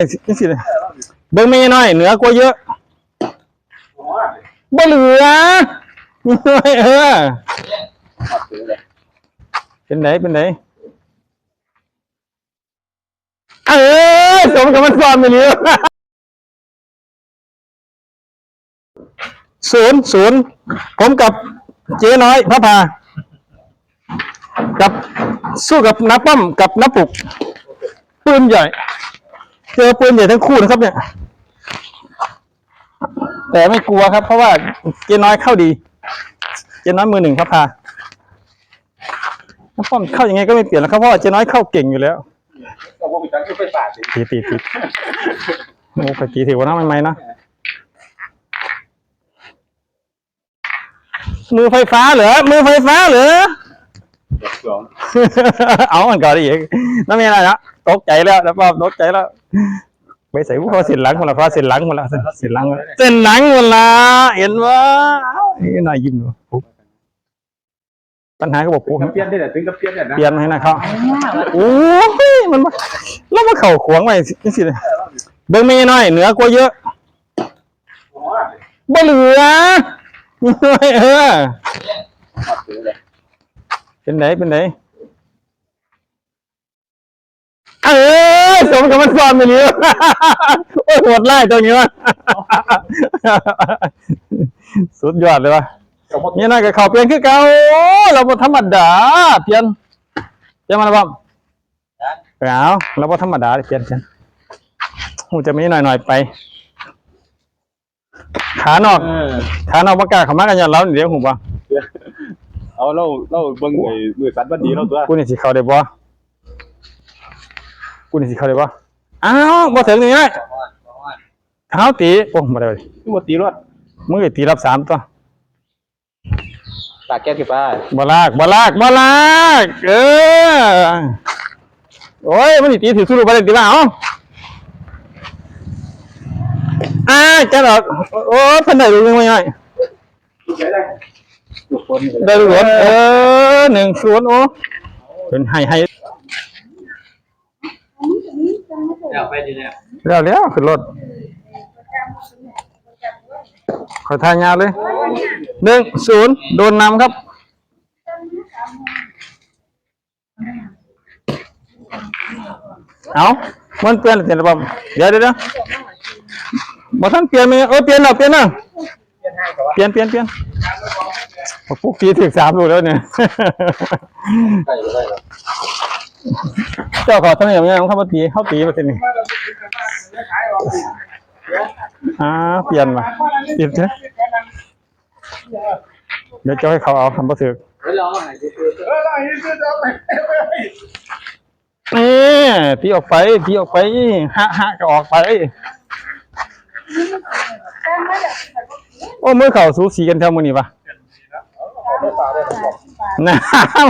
จังสิเลยเบิ่งไม่น้อย เหนือกว่าเยอะบ่เหลือเออเป็นไหนเป็นไหนเออสมกับมันความไปนี้ศูนย์ศูนย์ผมกับเจ๊น้อยพระพากับสู้กับนักปั้มกับนักปลุกปืนใหญ่ เจอปืนใหญ่ทั้งคู่นะครับเนี่ย แต่ไม่กลัวครับ เพราะว่าเจ๊น้อยเข้าดี เจ๊น้อยมือหนึ่งครับพานักปั้มเข้ายังไงก็ไม่เปลี่ยนแล้วครับเพราะว่าเจ๊น้อยเข้าเก่งอยู่แล้วเราบอกจังคือไฟฟ้าสิตีตีตีโอ้ไปตีถือว่าน้ำใหม่ๆเนาะมือไฟฟ้าเหรอ มือไฟฟ้าเหรอสองเอามันก่อนอีกนั่นไม่อะไรนะ ตกใจแล้วแล้วป้อมตกใจแล้วไปใส่พวกเขาเส้นหลังคนละเพราะเส้นหลังคนละเส้นหลังคนละเส้นหลังคนละเห็นว่านี่นายยิ้มดูปุ๊บปัญหาก็บอกปุ๊บเปลี่ยนได้แต่ถึงกับเปลี่ยนเนี่ยนะเปลี่ยนให้นะเขาโอ้ยมันมาแล้วมาเข่าขวางไว้สิสิเลยเบิ่งไม่น้อยเหนือกว่าเยอะบ่เหลือเออเป็นไหนเป็นไหน เออสมกับมันความไปนี้โอ้ยโหดไล่ตัวนี้วะสุดยอดเลยวะนี่น่าจะเขาเปลี่ยนคือเก่าเราบ่ธรรมดาเปลี่ยนเปลี่ยนมาแล้วบ่เปล่าเราบ่ธรรมดาเปลี่ยนเปลี่ยนหูจะมีหน่อยๆไป ขานอกเออขานอกประกล้าศเขามากันอย่างเราเดี๋ยวหูบ่เอาเราเราเบิ่งไอ้มือสัตว์วันดีเราตัวกูนี่สิเข้าได้บ่ กูนี่สิเข้าได้บ่อ้าวบ่ถึงนี่ไงเท้าตีโอ้บ่ได้เว้ยที่บ่ตีรถมือตีรับสามตัวตากแก้กี่ป้าบ่ลากบ่ลากบ่ลากเออโอ้ยมันสิตีถือสู้ไปเลยตีบ้าเอ้าอ่าแกดอกโอ้เพิ่นได้รู้ยังไงทุกคนได้รู้รถเออหนึ่งศูนย์โอ้เป็นให้ให้ เอาไปดีเนี่ยแล้วแล้วขึ้นรถขอทางยาวเลยหนึ่งศูนย์โดนนำครับเอามันเปลี่ยนเปลี่ยนระบบเดี๋ยวเดี๋ยวเดี๋ยวบ่ท่านเปลี่ยนไหมเออเปลี่ยนแล้วเปลี่ยนแล้วเปลี่ยนเปลี่ยนเปลี่ยนโอ้ปุ๊กตีถึงสามลูกแล้วเนี่ยใช่ใช่ เจ้าขอทำไมอย่างนี้เขามาตีเขาตีมาสินี่อ่าเปลี่ยนมาเปลี่ยนเถอะเดี๋ยวจะให้เขาเอาคำประเสริฐเฮ้ยลองหน่อยดิเออได้คือจะไปนี่ตีออกไปตีออกไปฮะฮะก็ออกไป โอ้มือเข่าสูสีกันเท่ามือนี่ปะน้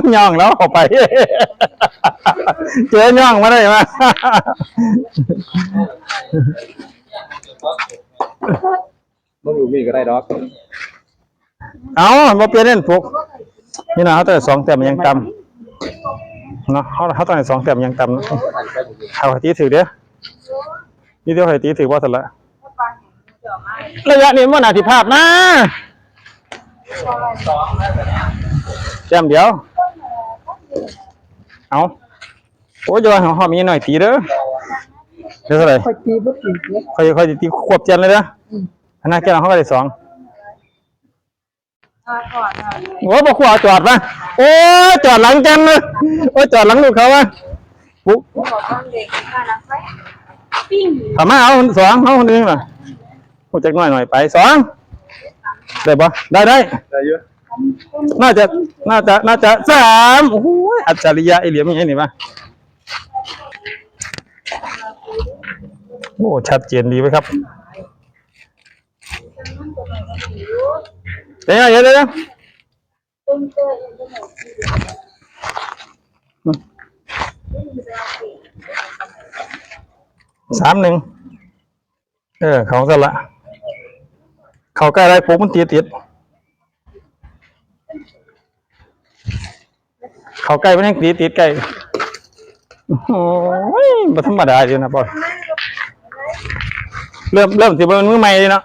ำย่องแล้วออกไป เจอย่องมาได้มาบ่รู้มีก็ได้ดอกเอาบ่เปลี่ยนเล่นพวกนี่นะเขาแต่สองแต้มยังต่ำเนาะเขาเขาต้องให้สองแต้มยังต่ำเนาะเขาให้ตีถือเด้อนี่เดียวให้ตีถือว่าสละระยะนี้มันอาธิภาพนะแต้มเดียว เอา โอ้ยอยของหอมีหน่อยตีเด้อเดี๋ยวเท่าไหร่คอยตีบ่ตีเด้คอยคอยตีควบเจนเลยเด้ออันนั้นแกเราเขาก็ได้สองโอ้บอกว่าจอดปะโอ้จอดหลังจันเลยโอ้จอดหลังลูกเขาวะปุ๊บบอกว่าเด็กค่าน้ำไฟปิ้งถามมาเอาสองเอาคนหนึงล่ะพูดจักหน่อยหน่อยไปสองได้ปะได้ได้ได้เยอะน่าจะน่าจะน่าจะสามโอ้โหอัจฉริยะไอเหลี่ยมอย่างนี้นี่ปะ โอ้ชัดเจนดีไหมครับเดี๋ยวเดี๋ยวเดี๋ยวสามหนึ่งเออเขาสละเขาใกล้ไรปุ๊บมันตีติดเขาใกล้ไมันยังตีติดใกล้ โอ้ยบ่ธรรมดาอยู่นะบอยเริ่มเริ่มสิเป็นมือใหม่เลยเนาะ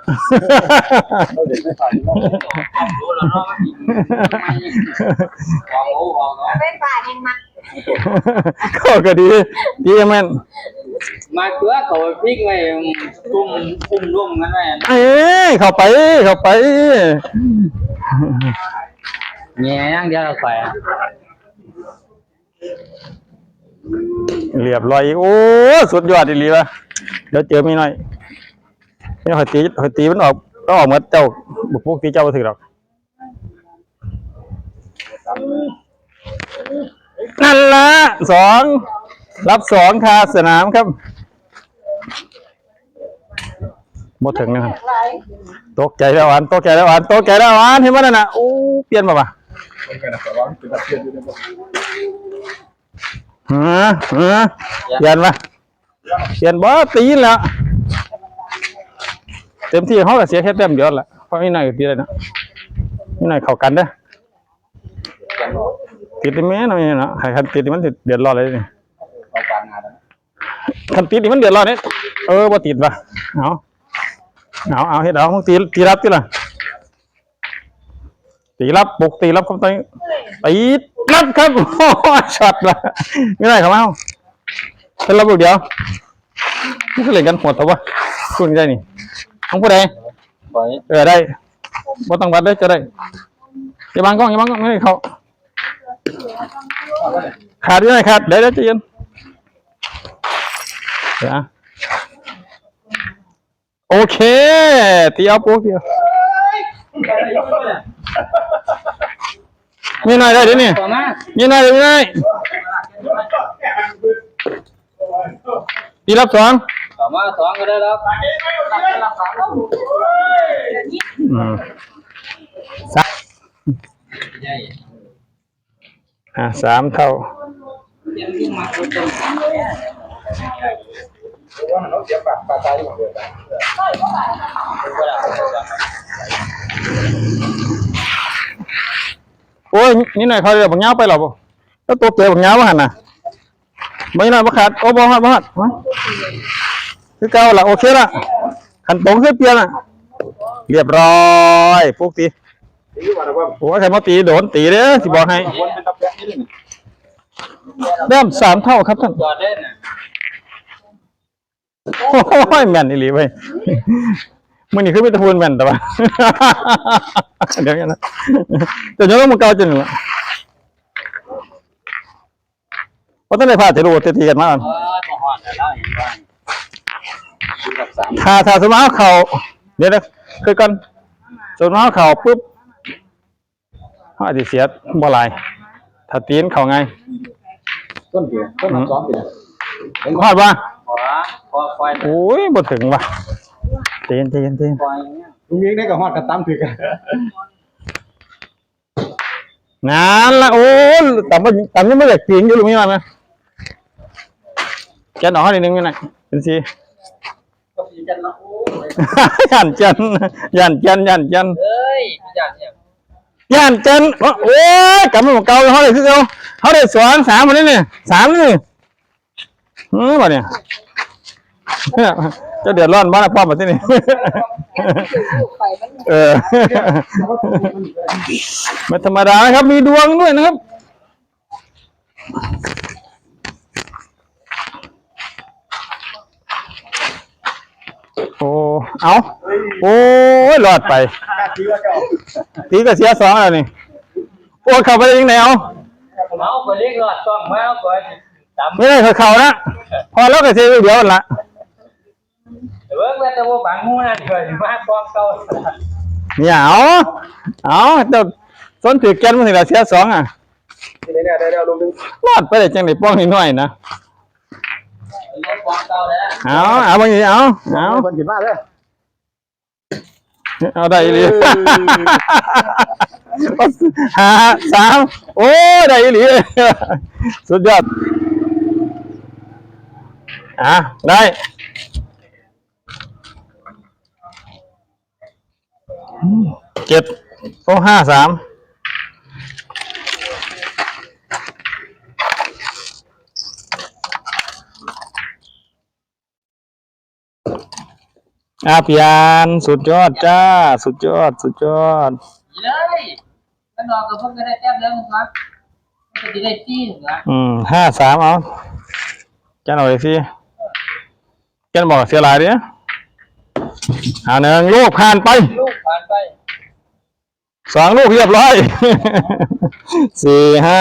รู้แล้วเนาะมันออกหูออกเนาะเป็นป่าแห่งมักก็ก็ดีดีแม่นมาเกลือเขาพริกไว้ตุ้มตุ้มร่วมกันไว้เอ้ยเข้าไปเข้าไป แง่ย่างเดียวเราไป เรียบร้อย โอ้ สุดยอดอีหลีวะเดี๋ยวเจอมีหน่อยนี่หอยตีหอยตีมันออกก็ออกหมาเจ้าบุกพวกตีเจ้าบ่ถึงหรอกนั่นละสองรับสองคาสนามครับหมดถึงนะครับตกใจแล้วอันตกใจแล้วอันตกใจแล้วอันเห็นไหมนั่นนะโอ้เปลี่ยนมาปะ ฮะฮะเปลี่ยนมาเปลี่ยนบ่ตีนแล้ว เต็มที่เขาก็เสียแค่แต้มเดียวแหละเพราะไม่น่อยก็ตีเลยนะไม่น่อยเข้ากันเด้อติดได้ไหมนะนี่นะใครคันติดนี่มันสิเดือดร้อนเลยนี่คันติดนี่มันเดือดร้อนเนี่ยเออบ่ติดว่ะเอาเอาเอาเฮ็ดเอามึงตีตีรับติล่ะตีรับปกตีรับครับตอน นี้ตีรับครับโอ้โหช็อตละไม่ได้ครับเอาเป็นระบบเดียวนี่คือเล่นกันโหดแต่ว่าคุณได้นี่ของผู้ใดปล่อยเออได้บ่ต้องวัดได้จะได้อย่าบังกล้องอย่าบังกล้องไม่ให้เขาขาดด้วยขาดเดี๋ยวเดี๋ยวใจเย็นเดี๋ยวนะโอเคตีเอาปุ๊บเดียว มีหน่อยได้เดี๋ยวนี้ต่อมามีหน่อยเดี๋ยวนี้ตีรับสองต่อมาสองก็ได้แล้วอืมสามอะสามเท่า โอ้ยนี่หน่อยเขาเรียกบังเงาไปหรอบ่แล้วตัวเกลือบังเงาบ่หันน่ะไม่น่อยบ่ขาดโอ้บ่หัดบ่หัดคือเก่าละโอเคละขันตรงเสียเปลี่ยนอะ เรียบร้อยพวกตีโอ้ยใครมาตีโดนตีเด้อสิบอกให้เป็นตะเกียบนี่นี่แต้มสามเท่าครับท่านโอ้ยแม่นอีหลีเว้ย มื้อนี้คือมีแตะพูนแม่นแต่ว่า เดี๋ยวกันนะเดี๋ยวจะต้องมาเกาจนหนึ่งละว่าต้องได้พาเทโรเตตีกันมาก่อนเออมาหอดแล้วเห็นว่าคือกับสามถ้าถ้าสมมติเอาเข่าเดี๋ยวนะคือกันสมมติเอาเข่าปุ๊บเขาอาจจะเสียบ่หลายถ้าตีนเข่าไงต้นเดียวต้นซ้อมเดียวพลาดว่าขอขอคอยโอ้ยบ่ถึงว่ะ เตีนเตีนเตีนคอยเนี่ยลุงยิงได้กับฮอดกับตั้มถือกันงานละโอ้ยแต่ว่าแต่ยังไม่อยากตีนอยู่หรือไม่มาไหมแกนออกให้นิดนึงยังไงเป็นสีก็มีกันนะโอ้ยยันจันยันจันยันจันเอ้ยอยากเนี่ยย่านจันโอ้ยกลับมาบอกเก่าเขาเลยคือเขาเขาได้สอนสามวันนี้เนี่ยสามนี่อืมบ่เนี่ยเนี่ย จะเดือดร้อนบ้านป้อมแบบที่นี่ไปมันเออไม่ธรรมดานะครับ มีดวงด้วยนะครับ โอ้เอาโอ้ยรอดไปถือว่าเจ้าตีก็เสียสองแล้วนี่ โอ้ยเข้าไปได้ยังไงเอาเอาไปเรียกรอดต้องมาเอาไปตามไม่ได้เขาเขานะ พอแล้วก็เสียเดียวนั่นละ เบิ่งแล้วแต่ว่าบางงูนั่นเคยมากองเก่าเนี่ยเอาเอาเจ้าส้นถือแกนมันถึงละเสียสองอะ ได้แล้วได้แล้วลุงนึง รอดไปได้จังไดป้องนิดหน่อยนะเรียกกองเก่าแล้วเอาเอาบางทีเอาเอาคนกินมากเลยเอาได้อีหลีห้าสามโอ้ได้อีหลีสุดยอดอะได้เจ็ดโอ้ห้าสามอาเพียนสุดยอดจ้า สุดยอด สุดยอดเลยมันดอกกับพวกก็ได้แต้มแล้วครับมันจะได้ตีนเหรออืมห้าสามเอาจันเอาเลยสิจันบอกเสียหลายดิอ่าหนึ่งลูกผ่านไปลูก ผ่านไปสองลูกเรียบร้อย สี่ห้า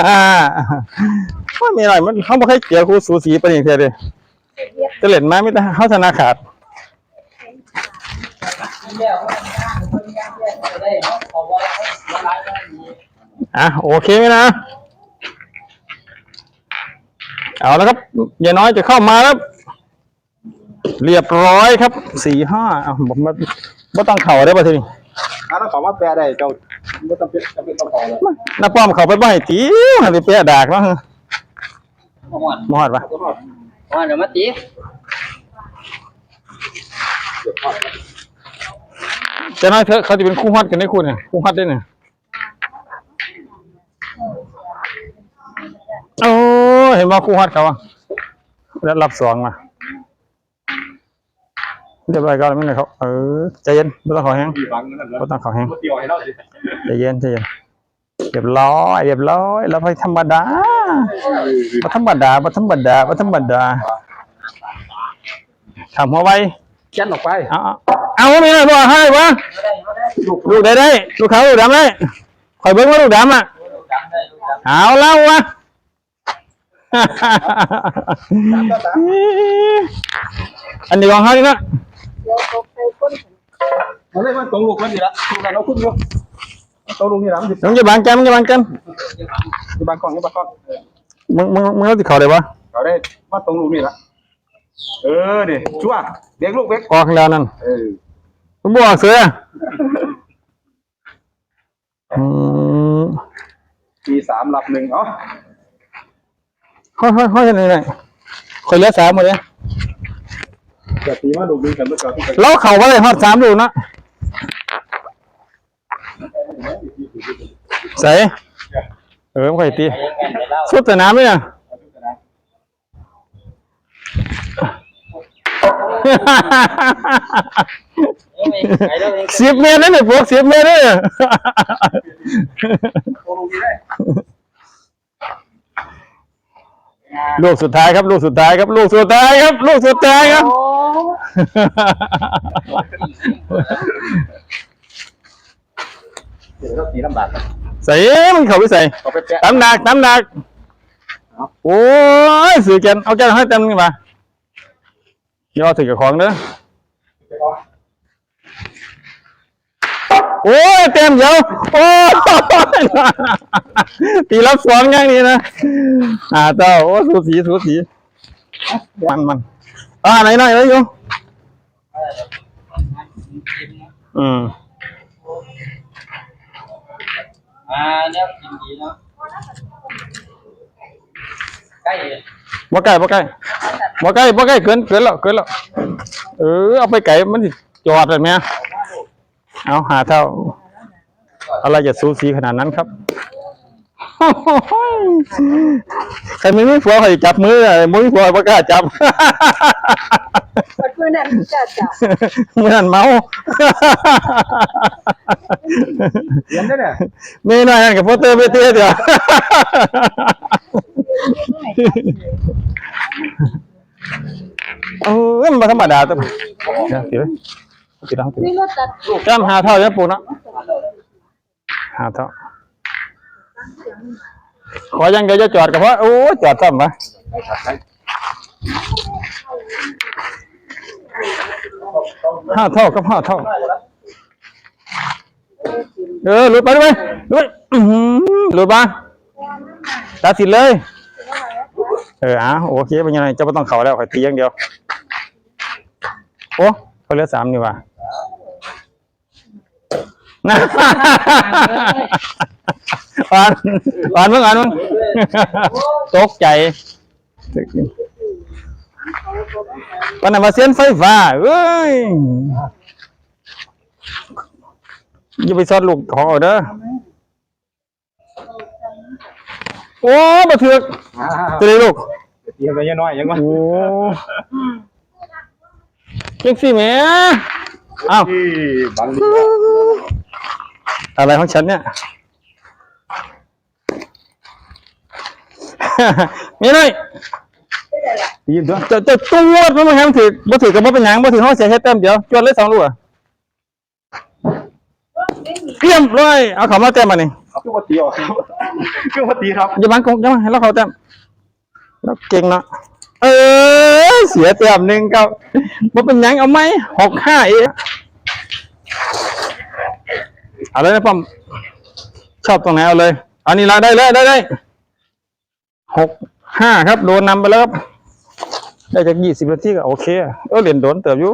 ไม่มีอะไรมันเขาไม่เคยเกี่ยวคู่สูสีไปอย่างเดียวเลยจะเล่นมาไม่ได้เขาชนะขาดอะโอเคไหมนะ เอาแล้วครับยายน้อยจะเข้ามาแล้ว เรียบร้อยครับสี่ห้าเอะผมมา ไม่ต้องเข่าได้ป่ะทีนี้อะแล้วขอมาแปลได้เจ้าไม่ต้องเป็นจำเป็นต้องขอเลยน้าป้อมเข่าไปบ่อยตีหันไปเปียดากเนาะประมาณมอดปะประมาณเดี๋ยวมาตีเจะน้อยเถอะเขาจะเป็นคู่ฮอดกันได้คู่เนี่ยคู่ฮอดได้เนี่ยโอ้เห็นว่าคู่ฮอดเขาอะแล้วรับสองมา เรียบร้อยก็แล้วไม่เลยเขาเออใจเย็นไม่ต้องขอแห้งมีฟังนั่นแหละไม่ต้องขอแห้งเดียวให้เราสิใจเย็นใจเย็นเรียบร้อยเรียบร้อยแล้วไปธรรมดาบ่ธรรมดาบ่ธรรมดาบ่ธรรมดาทำหัวไว้แก้นออกไป เอาเอาเอาไม่ได้บ่ให้วะลูกได้ได้ลูกเขาลูกดำได้คอยเบิ่งว่าลูกดำอะจำได้ลูกจำเอาแล้ววะอันนี้ของเขานี่นะเดี๋ยวตกไปก้นเอาเลยมันตรงลูกมันดีละลูกกันเอาขึ้นอยู่ตรงลูกนี่ละมันสิ มึงจะบางกันมึงจะบางกันอยู่บางกล้องอยู่บางกล้องมึงมึงมึงเอาที่เขาได้ปะเอาได้มาตรงลูกนี่ละเออดิชั่วเด็กลูกเด็กออกแล้วนั่นเออมึงบอกเสืออืมปีสามหลับหนึ่งเอ๋อค่อยค่อยค่อยยังไงหน่อยคอยเหลือสามหมดเลย จะตีมาลูกนึงกันเมื่อก่อนที่ไปเราเข่าก็เลยฮอดสามดูกนะใส่เออไม่ค่อยตียังไงเดี๋ยวเล่าสุดสนามไหมเนี่ยไปแล้วเองสิบเมตรนั่นเนี่ยพวกสิบเมตรเนี่ยตรง ลูกนี่ได้ลูกสุดท้ายครับ ลูกสุดท้ายครับ ลูกสุดท้ายครับ ลูกสุดท้ายครับ เดี๋ยวเราตีลำบากใส่มันเข้าไปใส่เอาไปแปะตำหนักตำหนักโอ้ยสื่อแกนเอาแกนให้เต็มนี่มาย่อถือกับของเด้อ โอ้ยเต็มเดียวโอ้ยตีรับสองอย่างนี้นะอ่าเต้าโอ้สูสีสูสีมันมันอ่าไหนหน่อยไหนอยู่อืมอ่าเนี่ยกินดีเนาะใกล้บ่ใกล้บ่ใกล้บ่ใกล้บ่ใกล้เกินเกินแล้วเกินแล้วเออเอาไปไก่มันสิจอดเลยแม่ เอาหาเท่า อะไรจะสูสีขนาดนั้นครับใครไม่มีผัวใครจับมืออะไรไม่มีผัวบ่กล้าจับปัดมือนั่นจะจับเมื่อนั้นเมาเรียนได้เนี่ยมีหน่อยนั่นกับโปสเตอร์ไปเตี้ยเดียวเออมันบ่ธรรมดาตัวเดี๋ยวติ ดเลยติดแล้วติดนี่รถตัดจำหาเท่าจะปูเนาะหาเท่า ขออยังเดียวจะจอดกับเพราะโอ้จอดซ้ำปะห้าเท่ากับห้าเท่า เออหลุดไปด้วยหลุดอื้อหือหลุดมาตัดสินเลย เอออะโอเคเป็นยังไงเจะไม่ต้องเข่าแล้วขอยตีอย่างเดียว โอ้เขาเหลือสามนี่ว่ะ นะอ่านอ่านมึงอ่านมึงตกใจวันนั้นมาเส้นไฟฟ้าเอ้ยอย่าไปซอดลูกขอเด้อโอ้มาเถือกจะได้ลูกตีไปยังน้อยยังวะโอ้เก่งสิแม่อ้าวบังดี อะไรของฉันเนี่ย มีหน่อยยินด้วยจะจะตัวจมันมาแฮมถือบ่ถือกับบ่เป็นหยังบ่ถือเขาเสียแค่แต้มเดียวจวดเลยสองลูกอะเกลี้ยมเลยเอาเขามาแต้มมานี่คือว่าตีออกคือว่าตีครับอย่าบังกงอย่ามาให้เราเขาแต้มแล้วเก่งเนาะเออเสียแต้มหนึ่งกับบ่เป็นหยังเอาไหมหกห้าเอง เอาเลยนะป้อม ชอบตรงไหนเอาเลย อันนี้ละได้เลยได้ได้หกห้าครับ โดนนำไปแล้วครับ ได้จากยี่สิบนาทีก็โอเคอะเออเรียนโดนเติบอยู่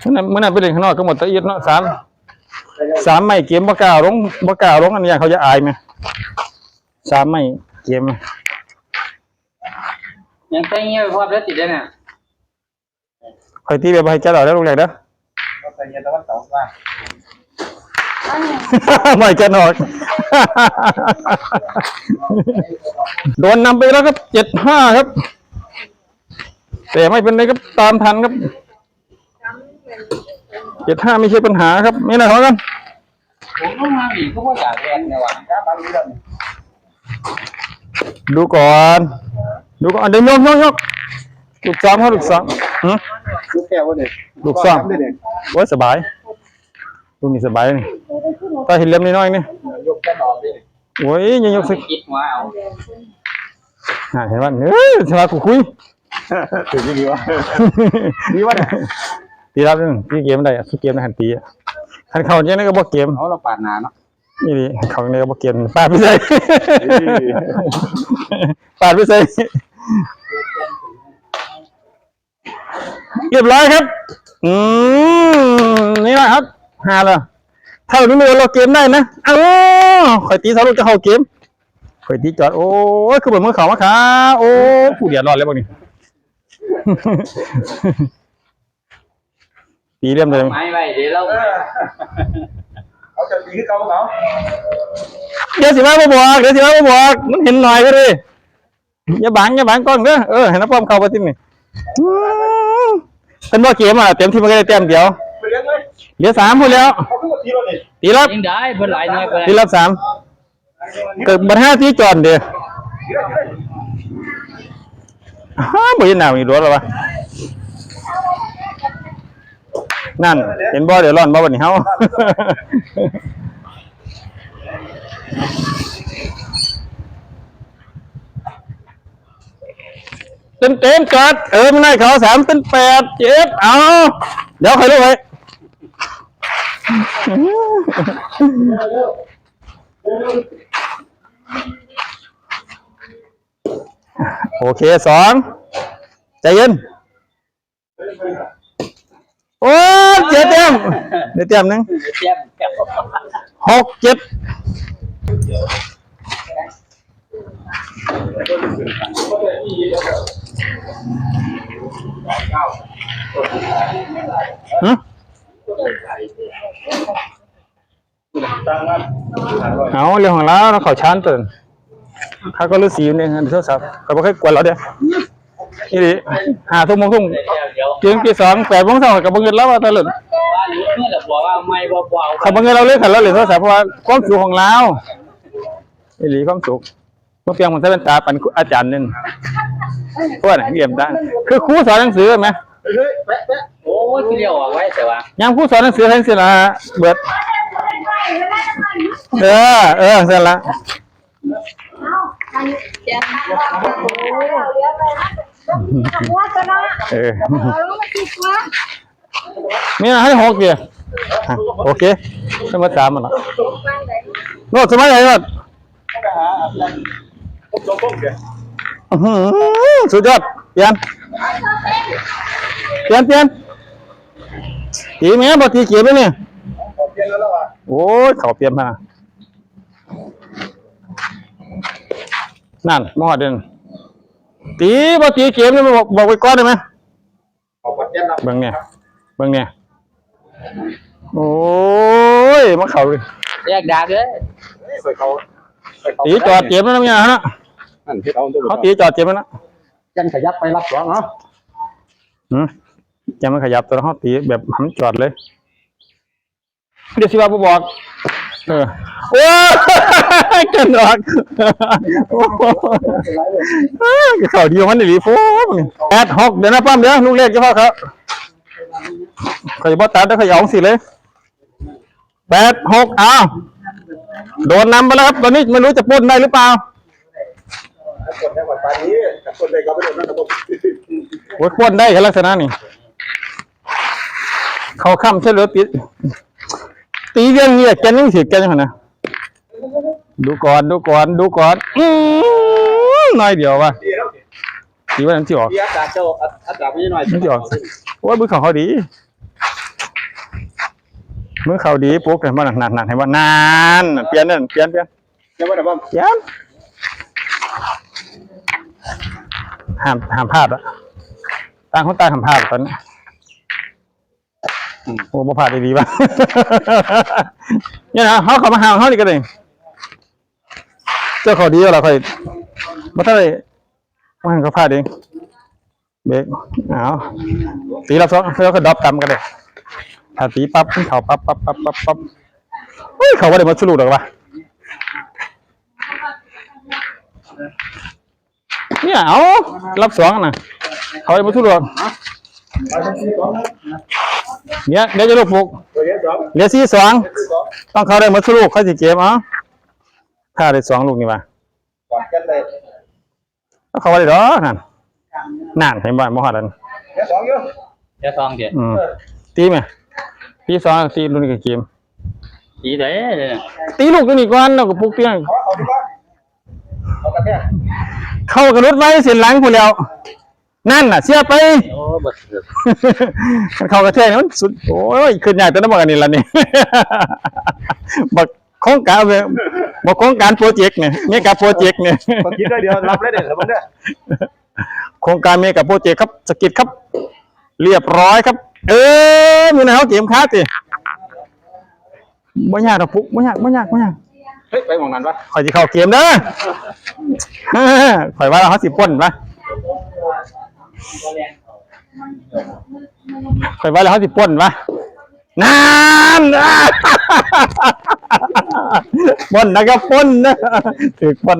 เมื่อนั้นเมื่อนั้นไปเรียนข้างนอกก็หมดตะเอียดเนาะสามสามไม่เกมบ่กล้าลงบ่กล้าลงอันนี้เขาจะอายไหมสามไม่เกมไหมยังแต่งเงี้ยพอแล้วติดเลยเนี่ยคอยตีแบบให้เจ้าเราได้ลูกแรกเด้อ ไม่จะนอกโดนนำไปแล้วครับเจ็ดห้าครับ แต่ไม่เป็นไรครับตามทันครับเจ็ดห้าไม่ใช่ปัญหาครับไม่น่าเขากันผมต้องมาอีกก็ว่าอยากแรงเนี่ยว่ะครับบังดีแล้วดูก่อน ดูก่อนเดี๋ยวยกยกยกลูกสามเขาลูกสามหือลูกแก้ววะเนี่ยลูกซ่อมได้เนี่ยโอ้ยสบาย ลูกนี่สบายนี่ตาเห็นเล็มน้อยๆนี่ยกแก้วนอนได้เนี่ยโอ้ยยังยกสิคิดว่าเอาอ่าเห็นว่าเฮ้ยสบายกูคุยถึงดีวะดีวะเนี่ยตีรับนึงตีเกมได้อะทุกเกมในหันตีอะหันเขาเนี่ยนี่ก็บ่เกมเอาเราปาดนาเนาะนี่ดิเขาเนี่ยก็บ่เกมปาดไปใส่ปาดไปใส่เรียบร้อยครับ อืม นี่แหละครับ หาแล้วถ้าเราไม่รู้เราเกมได้นะเอ้าข่อยตีสาลูกจะเข้าเกมข่อยตีจอดโอ้ยคือเหมือนมือเขามาขาโอ้ผู้เดือดร้อนเลยบางนี่ตีเรียมเลยไม่ไปเดี๋ยวเราเอาจะตีขึ้นเก่าเขาเดี๋ยวสิมาบ่บอกเดี๋ยวสิมาบ่บอกมันเห็นหน่อยก็ดิอย่าบังอย่าบังกล้องเด้อเออให้น้าป้อมเข้าไปที่นี่อืมเป็นบ่เกมอะเต็มที่มันก็ได้แต้มเดียวไป เลี้ยงเลยเหลือสามพูดแล้วเขาคือว่าตีเราเนี่ยตีรับยังได้เพิ่นหลายน้อยไปตีรับสามเกิดบัดห้าตีจอนเดียวฮ่าบ่เห็นหน้ามีรถหรอวะนั่น เห็นบ่เดี๋ยวร้อนบ่วันนี้เฮาเต็มเต็มๆจัดเออมันได้เขาสามเป็นแปดเจ็ดเอาเดี๋ยวใครรู้ไว้ โอเคสองใจเย็น โอ้เจ็ดเต็มเดี๋ยวเต็มหนึงหกเจ็ดหึ เอาเรื่องของเราเราเขาชานตื่นเขาก็รู้สีอยู่เนี่ยโทรศัพท์เขาบอกให้กวนเราเด้อนี่ดิหาทุ่มโมงทุ่มเดี๋ยวเดี๋ยวเที่ยงที่สองแปดโมงเช้ากับบังเงินแล้วว่าตะลึงเมื่อแต่บอกว่าไม่บ่บ่เอาเขาบังเงินเราเลยขันเราเลยโทรศัพท์เพราะว่าความสุขของเราอีหลีความสุขเมื่อเพียงมันจะเป็นตาปันอาจารย์นึงเพราะว่าไหนเรียมได้คือครูสอนหนังสือไหมเฮ้ ยแปะแปะโอ้ยคือเดียวเอาไว้แต่ว่ายังครูสอนหนังสือทั้งสิ้นละเบิดเออ เออเสร็จละเดี๋ยวโอ้เดี๋ยวไปนะหัวจะนะเออเออมาคิดว่ามีให้หกเดียวอะโอเคสมัยสามมันละโน้ตสมัยไหนโน้ตต้องไปหาอะไรพบลงพบเดี๋ยวอื้อหือสุดยอดเปลี่ยนเปลี่ยนเปลี่ยน ตีไหมบอตีเกียร์ไหมเนี่ยพอเปลี่ยนแล้วแล้วอะโอ้ยเขาเปลี่ยนมานั่นมอดเด่นตีบอตีเกียร์นี่บอกบอกไว้ก่อนได้ไหมออกวัดเย็นแล้วเบิ่งเนี่ยเบิ่งเนี่ยโอ้ยมาเขาเลยแยกดาบเลยใส่เขาใส่เขาตีจอดเจ็บแล้วนะเนี่ยฮะนั่นที่เอาตัวเขาตีจอดเจ็บแล้วนะยันขยับไปรับสองเนาะ หืมจะมันขยับตัวห้องตีแบบหันจอดเลย เดี๋ยวสิว่าบ่บอก เออโอ้ยกันออกโอ้ยเขาดีมันดีฟูแปดหกเดี๋ยวนะป้อมเดี๋ยวลูกเล็กจะพ่อครับเขาจะบอตัดแล้วเขาหยองสิเลยแปดหกอ้าวโดนนำไปแล้วครับ ตอนนี้ไม่รู้จะปล้นได้หรือเปล่าคนได้หมดปานนี้คนได้ก็ไปโดนนั่นระบบโอ้ยปล้นได้กันลักษณะนี่ เขาค้ำใช่หรือตีตีเรื่องเงี้ยแกนยังสิแกนยังไงนะดูก่อนดูก่อนดูก่อนอืมน้อยเดียวว่ะดีแล้วตีว่านั้นที่ออกพี่อาจารย์เจ้าอาจารย์พี่หน่อยนั่นที่ออกโอ้ยมือเขาเขาดีมือเขาดีปุ๊กเห็นบ่หนักหนักหนักเห็นบ่นานเปลี่ยนนั่นเปลี่ยนเปลี่ยนยังไม่ได้บ้างเปลี่ยนห้ามห้ามพลาดอะต่างคนต่างห้ามพลาดตอนนี้ โอ้บ่พลาดดีๆป่ะ เนี่ยนะเขาเขามาหาเขานี่ก็เลยเจ้าเขาดีแล้วเราค่อยบ่ทันได้ว่าให้เขาพลาดเองเบรกเอาตีรับสองแล้วก็ดรอปต่ำกันเลยถ้าตีปั๊บเขาปั๊บปั๊บปั๊บปั๊บปั๊บเฮ้ยเขาว่าได้มาสรุปหรอกวะเนี่ยเอารับสองนะเขาได้มาสรุปหรอ เนี่ยเดี๋ยวจะลูกปลุกตัวเยอะสองเหลือสี่สองสองต้องเขาได้มาสรุปเขาจะเกมเอาถ้าได้สองลูกนี่วะกอดกันเลยแล้วเขาว่าได้ดอกนั่นนั่นเห็นบ่มอหัดอันเยอะสองเยอะเดี๋ยวซองเดี๋ยวอืมตีไหมตีสองตีลูกนี่ก็เกมสีไหนเนี่ยตีลูกตัวนี้ก่อนแล้วก็ปลุกเตียงเอาเอาดีกว่าเอากระแทกเข้ากระนุดไว้เสียนหลังพูนแล้ว นั่นน่ะ เสียไปโอ้บัดเสือกมันเข้ากระแทกนี่มันสุดโอ้ยขึ้นยากแต่น้ำบอกอันนี้ละนี่ บักโครงการเว้ยบักโครงการโปรเจกต์เนี่ยเมกะโปรเจกต์เนี่ยคนคิดได้เดียวรับได้เด็ดแล้วมันเนี่ยโครงการเมกะโปรเจกต์ครับสกิดครับ เรียบร้อยครับ เออมีนะเขาเกมค้าสิบ่ยากหรอกปุ๊กบ่ยากบ่ยากบ่ยากเฮ้ยไปมองนั้นปะข่อยจะเข้าเกมเด้อข่อยว่าเขาสิป่นปะ ข่อยว่าแล้วเขาสิป่นปะน้ำป่นนะครับป่นนะถือป่น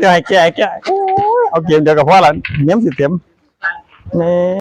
เดี๋ยวให้แก่แก่เอาเกมเดียวกับพ่อละเนี้ยมสิเต็มนี่